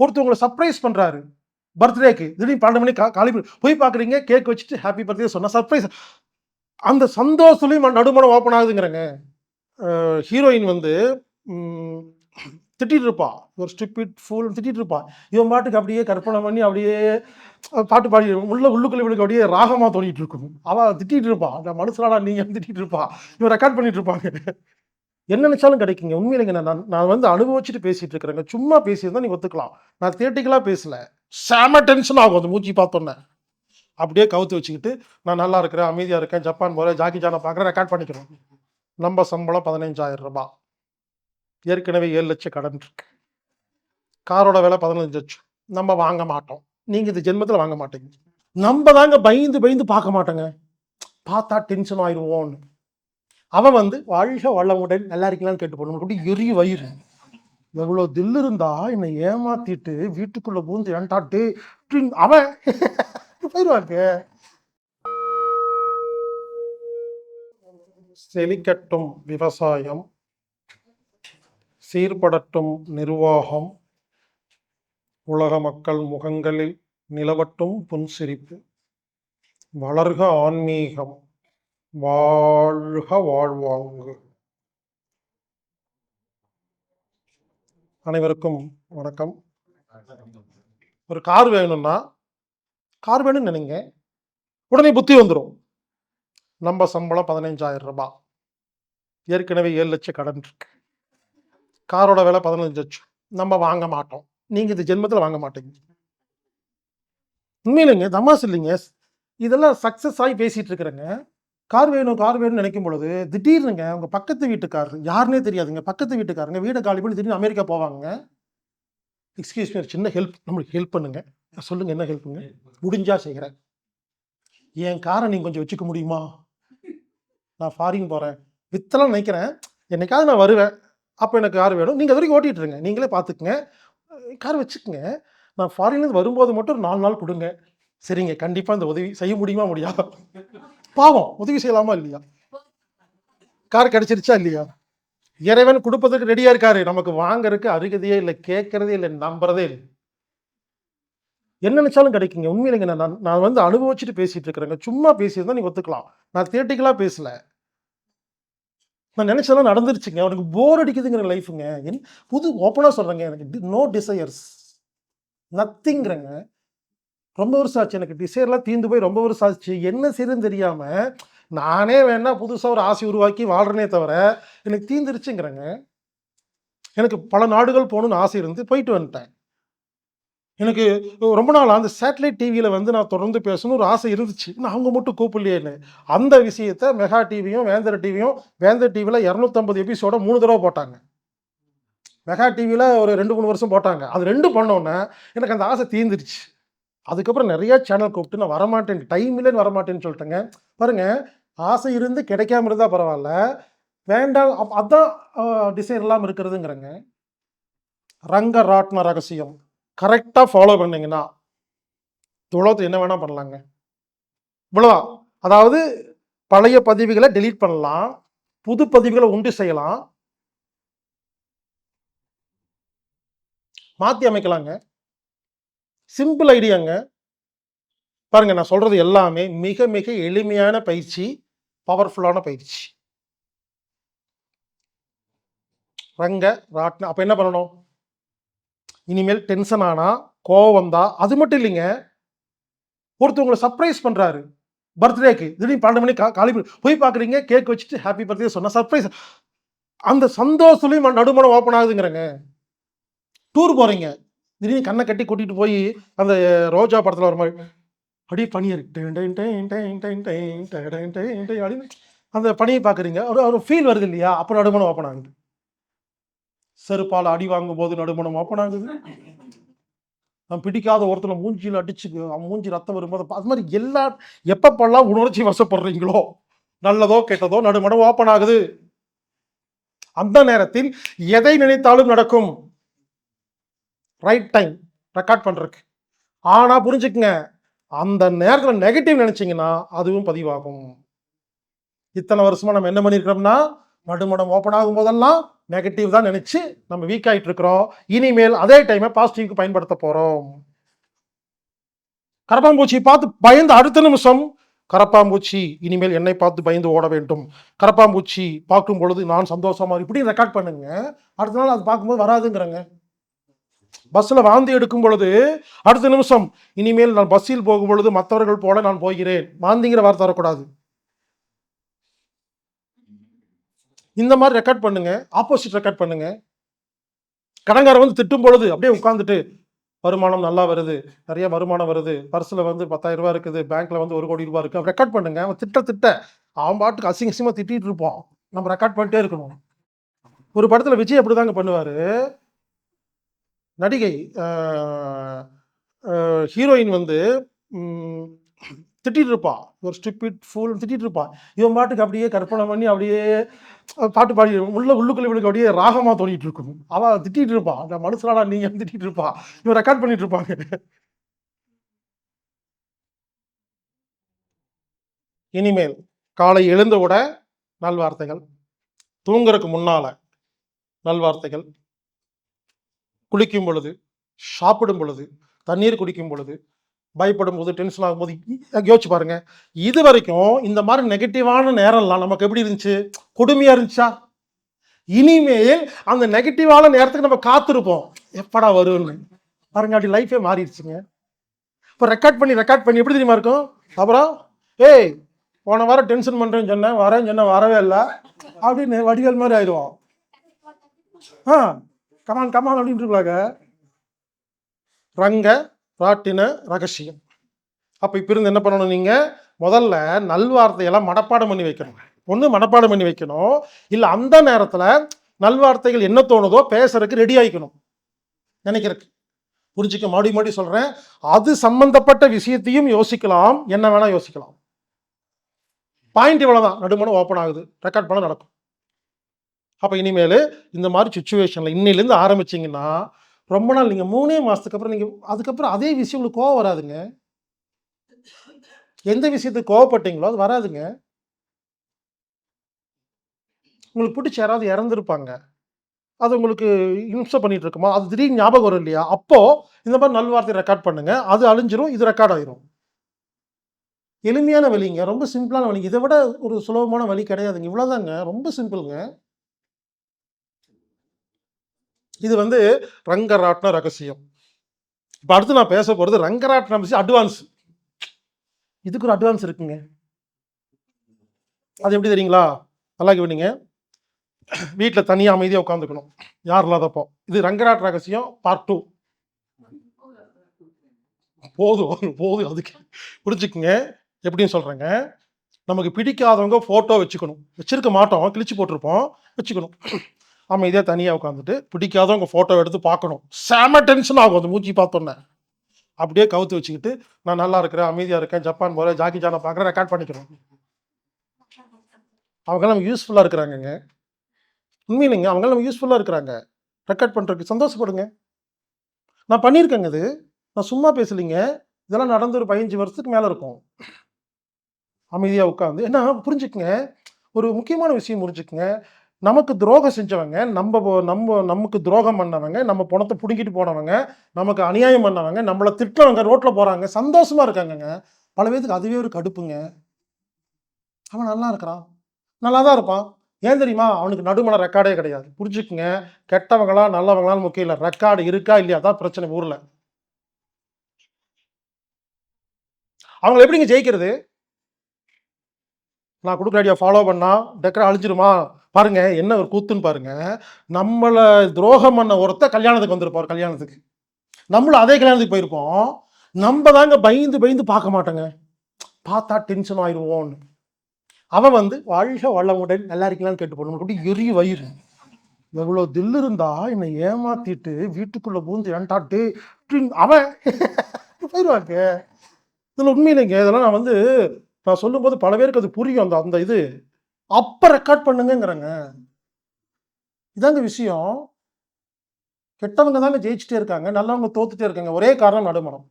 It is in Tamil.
ஒருத்தவங்களை சர்ப்ரைஸ் பண்ணுறாரு பர்த்டேக்கு திடீர்னு பன்னெண்டு மணி காலி போய் பார்க்குறீங்க கேக் வச்சுட்டு ஹாப்பி பர்த்டே சொன்னால் சர்ப்ரைஸ் அந்த சந்தோஷத்துலையும் நடுமணம் ஓப்பன் ஆகுதுங்கிறங்க. ஹீரோயின் வந்து திட்டிகிட்டு திட்டிட்டு இருப்பா. ஒரு ஸ்டிப்பிட் ஃபூல் திட்டிகிட்டு இருப்பா. இவன் பாட்டுக்கு அப்படியே கற்பனை பண்ணி அப்படியே பாட்டு பாடி உள்ள உள்ளுக்குள்ள இவளுக்கு அப்படியே ராகமாக தோணிகிட்டு இருக்கும். அவள் திட்டிகிட்டு இருப்பா. அந்த மனுஷனாடா நீங்கள் திட்டிகிட்டு இருப்பா? இவன் ரெக்கார்ட் பண்ணிகிட்டு இருப்பாங்க. என்ன நினைச்சாலும் கிடைக்குங்க. உண்மையிலேங்க நான் நான் வந்து அனுபவிச்சுட்டு பேசிட்டு இருக்கிறேங்க. சும்மா பேசியிருந்தா நீ ஒத்துக்கலாம். நான் தியேட்டிக்கலா பேசல. செம டென்ஷன் ஆகும். அந்த மூச்சு பார்த்தோன்னே. அப்படியே கவுத்து வச்சுக்கிட்டு நான் நல்லா இருக்கிறேன் அமைதியா இருக்கேன் ஜப்பான் போறேன் ஜாக்கி ஜானை பார்க்குறேன் ரெக்கார்ட் பண்ணிக்கிறோம். நம்ம சம்பளம் பதினஞ்சாயிரம் ரூபாய். ஏற்கனவே ஏழு லட்சம் கடன் இருக்கு. காரோட விலை பதினஞ்சு லட்சம். நம்ம வாங்க மாட்டோம். நீங்க இந்த ஜென்மத்தில் வாங்க மாட்டீங்க. நம்ம தாங்க பயந்து பயந்து பார்க்க மாட்டோங்க. பார்த்தா டென்ஷன் ஆயிடுவோம்னு அவன் வந்து வாழ்க வளமுடன் நல்லா இருக்கலாம்னு கேட்டு போகணும் கூட எரிய வயிறு. எவ்வளோ தில் இருந்தா என்னை ஏமாத்திட்டு வீட்டுக்குள்ள பூந்து ஏன்டாட்டு அவன் போயிடுவாங்க செழிக்கட்டும் விவசாயம் சீர்படட்டும் நிர்வாகம் உலக மக்கள் முகங்களில் நிலவட்டும் புன்சிரிப்பு வளர்க ஆன்மீகம். வாழ்க வாழ்வாங்கு. அனைவருக்கும் வணக்கம். ஒரு கார் வேணும்னா கார் வேணும்னு நினைங்க. உடனே புத்தி வந்துடும் நம்ம சம்பளம் பதினஞ்சாயிரம் ரூபாய் ஏற்கனவே ஏழு லட்சம் கடன் இருக்கு. காரோட விலை பதினஞ்சு லட்சம். நம்ம வாங்க மாட்டோம். நீங்கள் இந்த ஜென்மத்தில் வாங்க மாட்டீங்க. உண்மையிலங்க தமாஸ் இல்லைங்க. இதெல்லாம் சக்ஸஸ் ஆகி பேசிகிட்டு இருக்கிறேங்க. கார் வேணும் கார் வேணும்னு நினைக்கும் பொழுது திடீர்னுங்க அவங்க பக்கத்து வீட்டுக்காரர் யாருன்னே தெரியாதுங்க பக்கத்து வீட்டுக்காரங்க வீடை காலி பண்ணி திடீர்னு அமெரிக்கா போவாங்க எக்ஸ்கியூஸ் மீ சின்ன ஹெல்ப் நம்மளுக்கு ஹெல்ப் பண்ணுங்க. சொல்லுங்க என்ன ஹெல்ப்புங்க முடிஞ்சா செய்கிறேன் என் காரை நீங்க கொஞ்சம் வச்சுக்க முடியுமா? நான் ஃபாரின் போறேன். வித்தெல்லாம் நினைக்கிறேன். என்னைக்காவது நான் வருவேன். அப்போ எனக்கு கார் வேணும். நீங்கள் வரைக்கும் ஓட்டிட்டு இருங்க. நீங்களே பார்த்துக்குங்க கார் வச்சுக்கோங்க. நான் ஃபாரின்லேருந்து வரும்போது மட்டும் ஒரு நாலு நாள் கொடுங்க. சரிங்க கண்டிப்பாக இந்த உதவி செய்ய முடியுமா முடியாது? பாவம் உதவி செய்யலாமா இல்லையா? கார் கிடைச்சிருச்சா இல்லையா? இறைவன் கொடுப்பதற்கு ரெடியா இருக்காரு. நமக்கு வாங்கறதுக்கு அருகதையே இல்லை கேட்கறதே இல்லை நம்புறதே இல்லை. என்ன நினைச்சாலும் கிடைக்குங்க. உண்மையிலங்க நான் நான் வந்து அனுபவிச்சுட்டு பேசிட்டு இருக்கிறேங்க. சும்மா பேசியிருந்தா நீங்க ஒத்துக்கலாம். நான் தியேட்டிக்கலா பேசல. நான் நினைச்சதெல்லாம் நடந்துருச்சுங்க. அவனுக்கு போர் அடிக்குதுங்கிற லைஃபுங்க என் புது ஓப்பனாக சொல்கிறேங்க எனக்கு நோ டிசையர்ஸ் நத்திங்கிறங்க ரொம்ப வருஷம் ஆச்சு எனக்கு. டிசைர்லாம் தீர்ந்து போய் ரொம்ப வருஷம் ஆச்சு. என்ன செய்யறதுன்னு தெரியாமல் நானே வேணா புதுசாக ஒரு ஆசை உருவாக்கி வாழ்றேனே தவிர எனக்கு தீந்துருச்சுங்கிறேங்க எனக்கு பல நாடுகள் போகணும்னு ஆசை இருந்து போயிட்டு வந்துட்டேன். எனக்கு ரொம்ப நாள் அந்த சேட்டலைட் டிவியில் வந்து நான் தொடர்ந்து பேசணும்னு ஒரு ஆசை இருந்துச்சு. நான் அவங்க மட்டும் கூப்பிடலையேன்னு. அந்த விஷயத்த மெகா டிவியும் வேந்தர் டிவியும் வேந்தர் டிவியில் இரநூத்தம்பது எபிசோட மூணு தடவை போட்டாங்க. மெகா டிவியில் ஒரு ரெண்டு மூணு வருஷம் போட்டாங்க. அது ரெண்டும் பண்ணோன்னே எனக்கு அந்த ஆசை தீர்ந்துருச்சு. அதுக்கப்புறம் நிறைய சேனல் கூப்பிட்டு நான் வரமாட்டேன் டைம் இல்லைன்னு வரமாட்டேன்னு சொல்லிட்டேங்க. பாருங்கள் ஆசை இருந்து கிடைக்காம இருந்தால் பரவாயில்ல. வேண்டாம். அப்ப அதான் டிசைன் இல்லாமல் இருக்கிறதுங்கிறங்க. ரங்க ராட்ன ரகசியம். கரெக்டாக ஃபாலோ பண்ணிங்கன்னா துளத்து என்ன வேணால் பண்ணலாங்க. இவ்வளோதான் அதாவது பழைய பதிவுகளை டெலீட் பண்ணலாம். புது பதிவுகளை உண்டு செய்யலாம். மாற்றி அமைக்கலாங்க. சிம்பிள் ஐடியாங்க பாருங்கள் நான் சொல்கிறது எல்லாமே மிக மிக எளிமையான பயிற்சி பவர்ஃபுல்லான பயிற்சி. ரங்க ராட்ன அப்போ என்ன பண்ணணும்? இனிமேல் டென்ஷன் ஆனால் கோவம் வந்தா அது மட்டும் இல்லைங்க. ஒருத்தவங்களை சர்ப்ரைஸ் பண்ணுறாரு பர்த்டேக்கு திடீர்னு பன்னெண்டு மணி காலி போய் பார்க்குறீங்க கேக் வச்சுட்டு ஹாப்பி பர்த்டே சொன்ன சர்ப்ரைஸ் அந்த சந்தோஷத்துலையும் நடுமணம் ஓப்பன் ஆகுதுங்கிறங்க. டூர் போகிறீங்க திடீர்னு கண்ணை கட்டி கூட்டிகிட்டு போய் அந்த ரோஜா படத்தில் வர மாதிரி அப்படியே பனி இருக்கு அந்த பணியை பார்க்குறீங்க ஒரு ஒரு ஃபீல் வருது இல்லையா அப்போ நடுமணம் ஓப்பன் ஆகுது செருப்பால் அடி வாங்கும் போது நடுமணம் ஓப்பன் ஆகுது நம்ம பிடிக்காத ஒருத்தர் மூஞ்சியில் அடிச்சு அவன் மூஞ்சி ரத்தம் வரும்போது அது மாதிரி எல்லா எப்பப்பெல்லாம் உணர்ச்சி வசப்படுறீங்களோ நல்லதோ கெட்டதோ நடுமணம் ஓப்பன் ஆகுது அந்த நேரத்தில் எதை நினைத்தாலும் நடக்கும் ரைட் டைம் ரெக்கார்ட் பண்ணுறக்கு ஆனால் புரிஞ்சுக்குங்க அந்த நேரத்தில் நெகட்டிவ் நினச்சிங்கன்னா அதுவும் பதிவாகும். இத்தனை வருஷமாக நம்ம என்ன பண்ணியிருக்கிறோம்னா நடுமடம் ஓப்பன் ஆகும் போதெல்லாம் நெகட்டிவ் தான் நினச்சி நம்ம வீக் ஆகிட்டு இருக்கிறோம். இனிமேல் அதே டைமை பாசிட்டிவ்க்கு பயன்படுத்த போகிறோம் கரப்பாம்பூச்சி பார்த்து பயந்து அடுத்த நிமிஷம் கரப்பாம்பூச்சி இனிமேல் என்னை பார்த்து பயந்து ஓட வேண்டும். கரப்பாம்பூச்சி பார்க்கும் பொழுது நான் சந்தோஷமா இப்படி ரெக்கார்ட் பண்ணுங்க. அடுத்த நாள் அது பார்க்கும்போது வராதுங்கிறங்க. பஸ்ஸில் வாந்தி எடுக்கும் பொழுது அடுத்த நிமிஷம் இனிமேல் நான் பஸ்ஸில் போகும் பொழுது மற்றவர்கள் போல நான் போகிறேன். வாந்திங்கிற வார்த்தை வரக்கூடாது. இந்த மாதிரி ரெக்கார்ட் பண்ணுங்க ஆப்போசிட் ரெக்கார்ட் பண்ணுங்க. கடங்காரன் வந்து திட்டும் பொழுது அப்படியே உட்காந்துட்டு வருமானம் நல்லா வருது நிறைய வருமானம் வருது. பர்ஸில் வந்து பத்தாயிரம் ரூபா இருக்குது பேங்க்ல வந்து ஒரு கோடி ரூபாய் இருக்கு ரெக்கார்ட் பண்ணுங்க. அவன் திட்ட திட்ட அவன் பாட்டுக்கு அசிங்க அசிங்கமாக திட்டிட்டு இருப்பான். நம்ம ரெக்கார்ட் பண்ணிட்டே இருக்கணும். ஒரு படத்தில் விஜய் அப்படி தாங்க பண்ணுவார். நடிகை ஹீரோயின் வந்து திட்டிட்டு இருப்பா ஒரு ஸ்டிப்பிட் ஃபுல் திட்டிட்டு இருப்பா இவன் பாட்டுக்கு அப்படியே கற்பனை பண்ணி அப்படியே பாட்டு பாடி உள்ள உள்ளுக்குள்ள இவளுக்கு அப்படியே ராகமாக தோணிட்டு இருக்கும் அவ திட்டிட்டு இருப்பா அந்த மனுஷனாடா நீங்க திட்டிட்டு இருப்பா இவன் ரெக்கார்ட் பண்ணிட்டு இருப்பாங்க இனிமேல் காலை எழுந்த விட நல்வார்த்தைகள் தூங்குறதுக்கு முன்னால நல்வார்த்தைகள். குளிக்கும் பொழுது சாப்பிடும் பொழுது தண்ணீர் குடிக்கும் பொழுது பயப்படும் போது டென்ஷன் ஆகும்போது யோசிச்சு பாருங்க. இது வரைக்கும் இந்த மாதிரி நெகட்டிவான நேரம்லாம் நமக்கு எப்படி இருந்துச்சு? கொடுமையா இருந்துச்சா? இனிமேல் அந்த நெகட்டிவான நேரத்துக்கு நம்ம காத்திருப்போம். எப்படா வரும்னு. பாருங்க அப்படி லைஃபே மாறிடுச்சுங்க. இப்போ ரெக்கார்ட் பண்ணி ரெக்கார்ட் பண்ணி எப்படி தெரியுமா இருக்கும்? அப்புறம் ஏய் போன வாரம் டென்ஷன் பண்றேன்னு சொன்னேன் வரேன்னு சொன்னேன் வரவே இல்லை. அப்படின்னு வடிவேல் மாதிரி ஆயிடுவோம். ஆ. கமான் கமான் அப்படின்ட்டு இருப்பாங்க. ரங்க ராட்டின ரகசியம். அப்போ இப்போ இருந்து என்ன பண்ணணும் நீங்கள் முதல்ல நல்வார்த்தையெல்லாம் மனப்பாடம் பண்ணி வைக்கணும். ஒன்று மனப்பாடம் பண்ணி வைக்கணும். இல்லை அந்த நேரத்தில் நல்வார்த்தைகள் என்ன தோணுதோ பேசுறதுக்கு ரெடி ஆகிக்கணும் நினைக்கிறதுக்கு. புரிஞ்சுக்க மாடி மாடி சொல்கிறேன் அது சம்பந்தப்பட்ட விஷயத்தையும் யோசிக்கலாம். என்ன வேணால் யோசிக்கலாம். பாயிண்ட் இவ்வளோதான் நடுமணம் ஓப்பன் ஆகுது. ரெக்கார்ட் பண்ண நடக்கும். அப்போ இனிமேல் இந்த மாதிரி சுச்சுவேஷனில் இன்னிலேருந்து ஆரம்பிச்சிங்கன்னா ரொம்ப நாள் நீங்கள் மூணே மாதத்துக்கு அப்புறம் நீங்கள் அதுக்கப்புறம் அதே விஷயம் உங்களுக்கு கோவம் வராதுங்க. எந்த விஷயத்துக்கு கோவப்பட்டீங்களோ அது வராதுங்க. உங்களுக்கு பிடிச்ச யாராவது இறந்துருப்பாங்க. அது உங்களுக்கு இம்சை பண்ணிட்டு இருக்குமா? அது திடீர்னு ஞாபகம் வரும் இல்லையா? அப்போ இந்த மாதிரி நல்வார்த்தை ரெக்கார்ட் பண்ணுங்க. அது அழிஞ்சிரும் இது ரெக்கார்ட் ஆயிரும். எளிமையான வழிங்க. ரொம்ப சிம்பிளான வழி. இதை விட ஒரு சுலபமான வழி கிடையாதுங்க. இவ்வளோதாங்க ரொம்ப சிம்பிளுங்க இது வந்து ரங்கராட்ன ரகசியம். இப்போ அடுத்து நான் பேச போகிறது ரங்கராட்ன ரகசியம் அட்வான்ஸ் இதுக்கு ஒரு அட்வான்ஸ் இருக்குங்க. அது எப்படி தெரியுங்களா? நல்லா கவனிங்க. வீட்டில் தனியாக அமைதியாக உட்காந்துக்கணும் யார் இல்லாதப்போ. இது ரங்கராட் ரகசியம் பார்ட் டூ போதும் போதும் அதுக்கு. புரிஞ்சுக்குங்க. எப்படின்னு சொல்கிறேங்க நமக்கு பிடிக்காதவங்க ஃபோட்டோ வச்சுக்கணும். வச்சிருக்க மாட்டோம். கிழிச்சு போட்டிருப்போம். வச்சுக்கணும். அமைதியாக தனியாக உட்காந்துட்டு பிடிக்காதவங்க ஃபோட்டோ எடுத்து பார்க்கணும். செம டென்ஷன் ஆகும் அந்த மூச்சி பார்த்தோன்னே. அப்படியே கவுத்து வச்சுக்கிட்டு நான் நல்லா இருக்கிறேன் அமைதியாக இருக்கேன் ஜப்பான் போகிறேன் ஜாக்கி ஜானை பார்க்குறேன் ரெக்கார்ட் பண்ணிக்கிறோம். அவங்க நமக்கு யூஸ்ஃபுல்லாக இருக்கிறாங்கங்க. உண்மையிலைங்க அவங்க நம்ம யூஸ்ஃபுல்லாக இருக்கிறாங்க. ரெக்கார்ட் பண்ணுறதுக்கு சந்தோஷப்படுங்க. நான் பண்ணியிருக்கேங்க இது. நான் சும்மா பேசலைங்க. இதெல்லாம் நடந்து ஒரு பதினஞ்சு வருஷத்துக்கு மேலே இருக்கும். அமைதியாக உட்காந்து என்ன புரிஞ்சுக்குங்க. ஒரு முக்கியமான விஷயம் புரிஞ்சுக்குங்க. நமக்கு துரோகம் செஞ்சவங்க நம்ம நம்ம நமக்கு துரோகம் பண்ணவங்க நம்ம பணத்தை பிடுங்கிட்டு போனவங்க நமக்கு அநியாயம் பண்ணவங்க நம்மளை திட்டுறவங்க ரோட்டில் போகிறாங்க சந்தோஷமாக இருக்காங்கங்க. பல பேருக்கு அதுவே ஒரு கடுப்புங்க. அவன் நல்லா இருக்கிறான். நல்லா தான் இருப்பான். ஏன் தெரியுமா? அவனுக்கு நடுமலை ரெக்கார்டே கிடையாது. புரிஞ்சுக்குங்க. கெட்டவங்களா நல்லவங்களான்னு முக்கியம் இல்லை. ரெக்கார்டு இருக்கா இல்லையா? தான் பிரச்சனை ஊரில். அவங்களை எப்படிங்க ஜெயிக்கிறது? நான் கொடுக்குற ஐடியா ஃபாலோ பண்ணால் டெக்கரை அழிஞ்சிருமா? பாருங்க என்ன ஒரு கூத்துன்னு பாருங்க. நம்மளை துரோகம் பண்ண ஒருத்த கல்யாணத்துக்கு வந்திருப்பார் கல்யாணத்துக்கு. நம்மளும் அதே கல்யாணத்துக்கு போயிருப்போம். நம்ம தாங்க பயந்து பயந்து பார்க்க மாட்டோங்க. பார்த்தா டென்ஷன் ஆயிடுவோம்னு அவன் வந்து வாழ்க வளமுடன் நல்லா இருக்கலாம்னு கேட்டு போடணும் அப்படி எரி வயிறு. எவ்வளோ தில்லு இருந்தா என்னை ஏமாத்திட்டு வீட்டுக்குள்ள பூந்து ஏன்டாட்டு அவன் போயிடுவாங்க இதில் உண்மையிலைங்க இதெல்லாம் நான் வந்து நான் சொல்லும்போது பல பேருக்கு அது புரியும் அந்த அந்த இது. அப்போ ரெக்கார்ட் பண்ணுங்கங்கிறேங்க. இதாங்க விஷயம். கெட்டவங்க தானே ஜெயிச்சுட்டே இருக்காங்க. நல்லவங்க தோத்துட்டே இருக்காங்க. ஒரே காரணம் நடுமணம்.